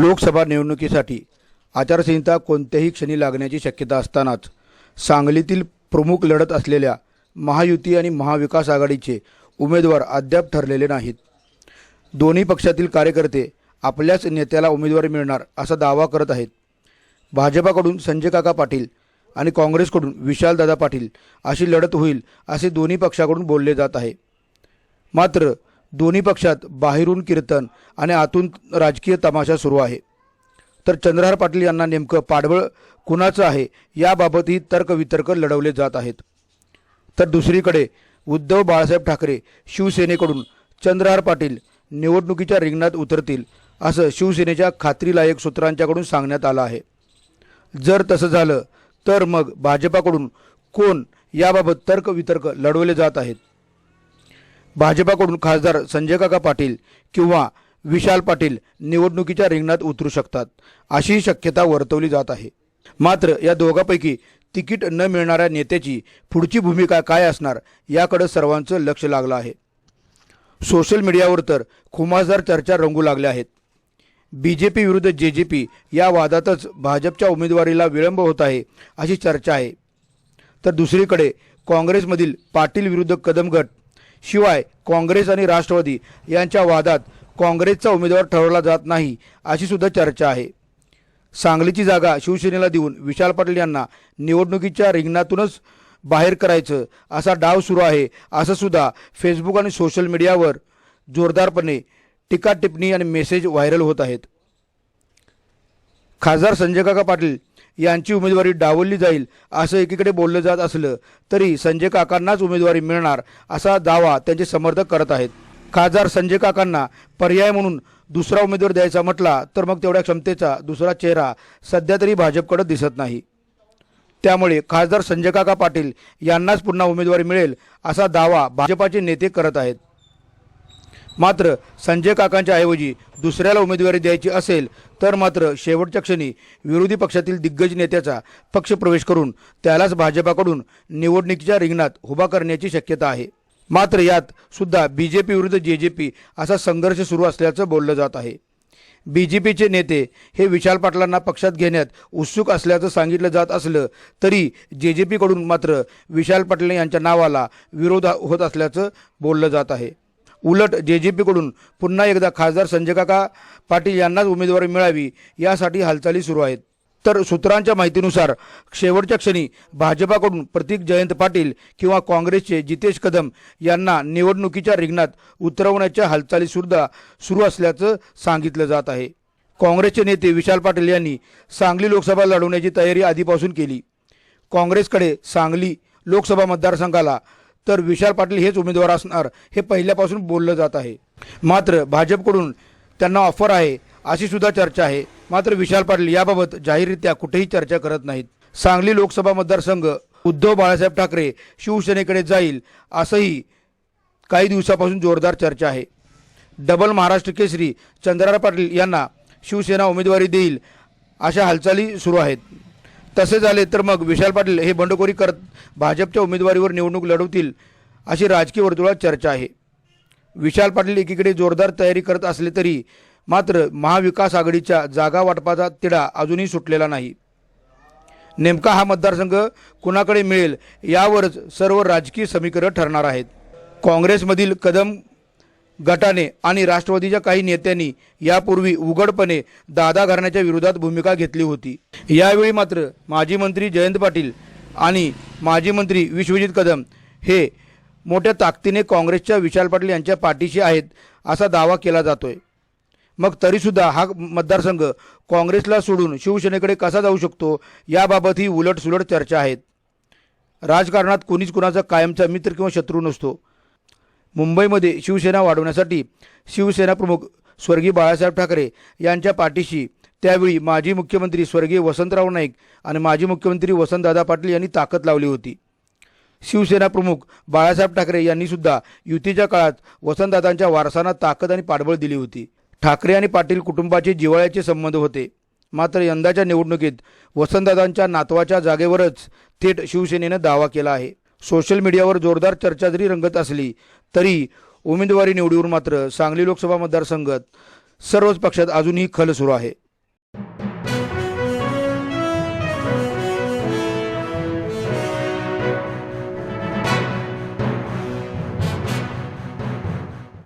लोकसभा निवडणुकीसाठी आचारसंहिता कोणत्याही क्षणी लागण्याची शक्यता असतानाच सांगलीतील प्रमुख लढत असलेल्या महायुती आणि महाविकास आघाडीचे उमेदवार अद्याप ठरलेले नाहीत. दोन्ही पक्षातील कार्यकर्ते आपल्याच नेत्याला उमेदवारी मिळणार असा दावा करत आहेत. भाजपाकडून संजय काका पाटील आणि काँग्रेसकडून विशालदादा पाटील अशी लढत होईल असे दोन्ही पक्षाकडून बोलले जात आहे. मात्र दोन्ही पक्षात बाहेरून कीर्तन आणि आतून राजकीय तमाशा सुरू आहे. तर चंद्रहार पाटील यांना नेमकं पाठबळ कुणाचं आहे? याबाबतही तर्कवितर्क लढवले जात आहेत. तर दुसरीकडे उद्धव बाळासाहेब ठाकरे शिवसेनेकडून चंद्रहार पाटील निवडणुकीच्या रिंगणात उतरतील असं शिवसेनेच्या खात्रीलायक सूत्रांच्याकडून सांगण्यात आलं आहे. जर तसं झालं तर मग भाजपाकडून कोण याबाबत तर्कवितर्क लढवले जात आहेत? भाजपाकडून खासदार संजय काका पाटील किंवा विशाल पाटील निवडणुकीच्या रिंगणात उतरू शकतात अशी शक्यता वर्तवली जात आहे. मात्र या दोघांपैकी तिकीट न मिळणाऱ्या नेत्याची पुढची भूमिका काय असणार याकडे सर्वांचं लक्ष लागलं आहे. सोशल मीडियावर तर खुमासदार चर्चा रंगू लागल्या आहेत. बी जे पी विरुद्ध जे जे पी या वादातच भाजपच्या उमेदवारीला विलंब होत आहे अशी चर्चा आहे. तर दुसरीकडे काँग्रेसमधील पाटील विरुद्ध कदम गट शिवाय काँग्रेस आणि राष्ट्रवादी यांच्या वादात काँग्रेसचा उमेदवार ठरवला जात नाही अशी सुद्धा चर्चा आहे. सांगलीची जागा शिवसेनेला देऊन विशाल पाटील यांना निवडणुकीच्या रिंगणातूनच बाहेर करायचं असा डाव सुरू आहे असं सुद्धा फेसबुक आणि सोशल मीडियावर जोरदारपणे टीका टिप्पणी आणि मेसेज व्हायरल होत आहेत. खासदार संजय काका पाटील यांची उमेदवारी डावलली जाईल असं एकीकडे बोललं जात असलं तरी संजय काकांनाच उमेदवारी मिळणार असा दावा त्यांचे समर्थक करत आहेत. खासदार संजय काकांना पर्याय म्हणून दुसरा उमेदवार द्यायचा म्हटला तर मग तेवढ्या क्षमतेचा दुसरा चेहरा सध्या तरी भाजपकडे दिसत नाही. त्यामुळे खासदार संजय काका पाटील यांनाच पुन्हा उमेदवारी मिळेल असा दावा भाजपाचे नेते करत आहेत. मात्र संजय काकांच्या ऐवजी दुसऱ्याला उमेदवारी द्यायची असेल तर मात्र शेवटच्या क्षणी विरोधी पक्षातील दिग्गज नेत्याचा पक्षप्रवेश करून त्यालाच भाजपाकडून निवडणुकीच्या रिंगणात उभा करण्याची शक्यता आहे. मात्र यात सुद्धा बी जे पी विरुद्ध जे जे पी असा संघर्ष सुरू असल्याचं बोललं जात आहे. बी जे पीचे नेते हे विशाल पाटलांना पक्षात घेण्यात उत्सुक असल्याचं सांगितलं जात असलं तरी जे जे पीकडून मात्र विशाल पाटील यांच्या नावाला विरोध होत असल्याचं बोललं जात आहे. उलट जे जे पीकडून पुन्हा एकदा खासदार संजय काका पाटील यांनाच उमेदवारी मिळावी यासाठी हालचाली सुरू आहेत. तर सूत्रांच्या माहितीनुसार शेवटच्या क्षणी भाजपाकडून प्रतीक जयंत पाटील किंवा काँग्रेसचे जितेश कदम यांना निवडणुकीच्या रिंगणात उतरवण्याच्या हालचालीसुद्धा सुरू असल्याचं सांगितलं जात आहे. काँग्रेसचे नेते विशाल पाटील यांनी सांगली लोकसभा लढवण्याची तयारी आधीपासून केली. काँग्रेसकडे सांगली लोकसभा मतदारसंघाला तर विशाल पाटील हेच उमेदवार असणार हे पहिल्यापासून बोललं जात आहे. मात्र भाजपकडून त्यांना ऑफर आहे अशी सुद्धा चर्चा आहे. मात्र विशाल पाटील याबाबत जाहीररित्या कुठेही चर्चा करत नाहीत. सांगली लोकसभा मतदारसंघ उद्धव बाळासाहेब ठाकरे शिवसेनेकडे जाईल असंही काही दिवसापासून जोरदार चर्चा आहे. डबल महाराष्ट्र केसरी चंद्रार पाटील यांना शिवसेना उमेदवारी देईल अशा हालचाली सुरू आहेत. तसे झाले तर मग विशाल पाटील हे बंडखोरी करत भाजपच्या उमेदवारीवर निवडणूक लढवतील अशी राजकीय वर्तुळात चर्चा आहे. विशाल पाटील एकीकडे जोरदार तयारी करत असले तरी मात्र महाविकास आघाडीच्या जागा वाटपाचा तिढा अजूनही सुटलेला नाही. नेमका हा मतदारसंघ कुणाकडे मिळेल यावरच सर्व राजकीय समीकरण ठरणार आहेत. काँग्रेसमधील कदम गटाने आणि राष्ट्रवादीच्या काही नेत्यांनी यापूर्वी उघडपणे दादा घराण्याच्या विरोधात भूमिका घेतली होती. यावेळी मात्र माजी मंत्री जयंत पाटील आणि माजी मंत्री विश्वजित कदम हे मोठ्या ताकदीने काँग्रेसच्या विशाल पाटील यांच्या पाठीशी आहेत असा दावा केला जातोय. मग तरीसुद्धा हा मतदारसंघ काँग्रेसला सोडून शिवसेनेकडे कसा जाऊ शकतो याबाबतही उलटसुलट चर्चा आहेत. राजकारणात कोणीच कुणाचा कायमचा मित्र किंवा शत्रू नसतो. मुंबईमध्ये शिवसेना वाढवण्यासाठी शिवसेना प्रमुख स्वर्गीय बाळासाहेब ठाकरे यांच्या पाठीशी. त्यावेळी माजी मुख्यमंत्री स्वर्गीय वसंतराव नाईक आणि माजी मुख्यमंत्री वसंतदादा पाटील यांनी ताकद लावली होती. शिवसेना प्रमुख बाळासाहेब ठाकरे यांनी सुद्धा युतीच्या काळात वसंतदादांच्या वारसांना ताकद आणि पाठबळ दिली होती. ठाकरे आणि पाटील कुटुंबाचे जिव्हाळ्याचे संबंध होते. मात्र यंदाच्या निवडणुकीत वसंतदादांच्या नातवाच्या जागेवरच थेट शिवसेनेनं दावा केला आहे. सोशल मीडियावर जोरदार चर्चा जरी रंगत असली तरी उमेदवारी निवडीवर मात्र सांगली लोकसभा मतदारसंघात सर्वच पक्षात अजूनही खल सुरू आहे.